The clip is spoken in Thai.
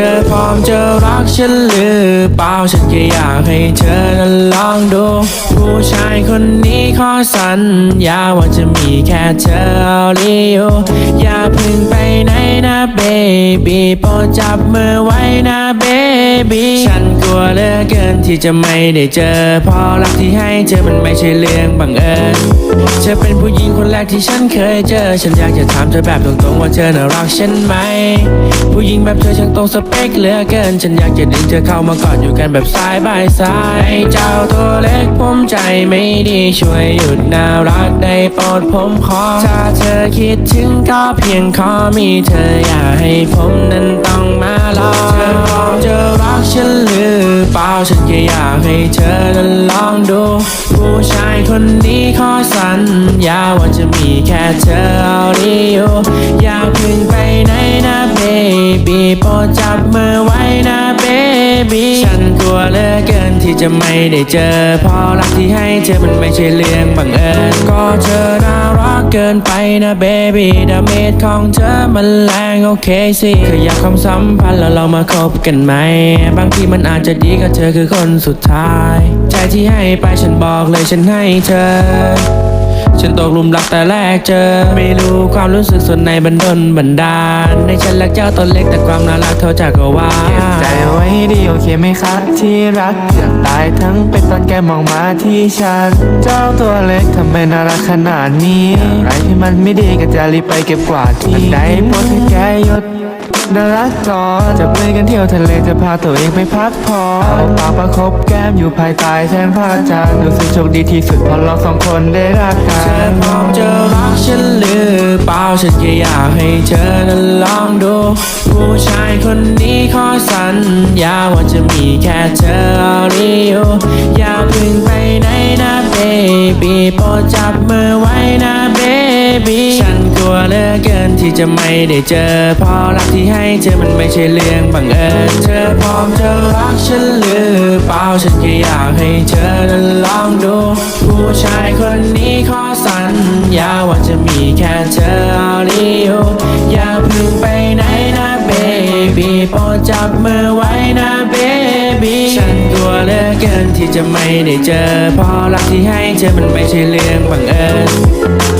ธอพร้อมจะรักฉันหรือเปล่าฉันแค่อยากให้เธอนั้นลองดู ผู้ชายคนนี้ขอสัญญาว่าจะมีแค่เธอเอาลีอยู่อย่าพึ่งไปไหนนะเบบี้โปรดจับมือไว้นะเบบี้ฉันกลัวเหลือเกินที่จะไม่ได้เจอเพอรักที่ให้เธอมันไม่ใช่เรื่องบังเอิญเธอเป็นผู้หญิงคนแรกที่ฉันเคยเจอ ฉันอยากจะถามเธอแบบตรงๆว่าเธอน่ะรักฉันไหม ผู้หญิงแบบเธอช่างตรงสเปคเหลือเกิน ฉันอยากจะดึงเธอเข้ามากอดอยู่กันแบบสายบายสายไอ้เจ้าตัวเล็กผมใจไม่ดีช่วยหยุดน่ารักได้โปรดผมขอ ถ้าเธอคิดถึงก็เพียงขอมีเธออย่าให้ผมนั้นต้องมาลอเธอพร้อมจะรักฉันหรือเปล่าฉันแค่อยากให้เธอนั้นลองดู ผู้ชายคนนี้ขอสัญญาว่าจะมีแค่เธอเอาดีอยู่อย่าพึ่งไปไหนนะเบบี้โปรดจับมือไว้นะเบบี้ฉัน ลัวเหลือเกินที่จะไม่ได้เจอเพอรักที่ให้เธอมันไม่ใช่เรื่องบังเอิญก็เธอน่ารักเกินไปนะเบบี้ดาเมจของเธอมันแรงโอเคสิขยับความสัมพันธ์แล้วเรามาคบกันไหม บางทีมันอาจจะดีกับเธอคือคนสุดท้าย ใจที่ให้ไปฉันบอกเลยฉันให้เธอ ฉันตกหลุมรักแต่แรกเจอ ไม่รู้ความรู้สึกส่วนในบันดลบันดาล ในฉันรักเจ้าตัวเล็กแต่ความน่ารักเท่าจักรวาเก็บใจเอาไว้ให้ดีโอเคไหมครับที่รักเกือบตายทั้งเป็นตอนแกมองมาที่ฉัน เจ้าตัวเล็กทำไมน่ารักขนาดนี้อะไรที่มันไม่ดีก็จะรีบไปเก็บกวาดที่มันได้โปรดให้แกหยุด น่ารักก่อจะไปกันเที่ยวทะเลจะพาตัวเองไปพักผ่อนเอาปากประคบแก้มอยู่ภายใต้แสงพระจันทร์รู้สึกโชคดีที่สุดเพราะเราสองคนได้รักกันเธอพร้อมจะรักฉันหรือเปล่าฉันแค่อยากให้เธอนั้นลองดู ผู้ชายคนนี้ขอสัญญาว่าจะมีแค่เธอเอาดีอยู่อย่าพึ่งไปไหนนะเบบี้โปรดจับมือไว้ ที่จะไม่ได้เจอเพอรักที่ให้เธอมันไม่ใช่เรื่องบังเอิญเธอพร้อมจะรักฉันหรือเปล่าฉันแค่อยากให้เธอนั้นลองดู ผู้ชายคนนี้ขอสัญญาว่าจะมีแค่เธอเอาดีอยู่อย่าพึ่งไปไหนนะเบบี้โปรดจับมือไว้นะเบบี้ฉันกลัวเหลือเกินที่จะไม่ได้เจอเพอรักที่ให้เธอมันไม่ใช่เรื่องบังเอิญ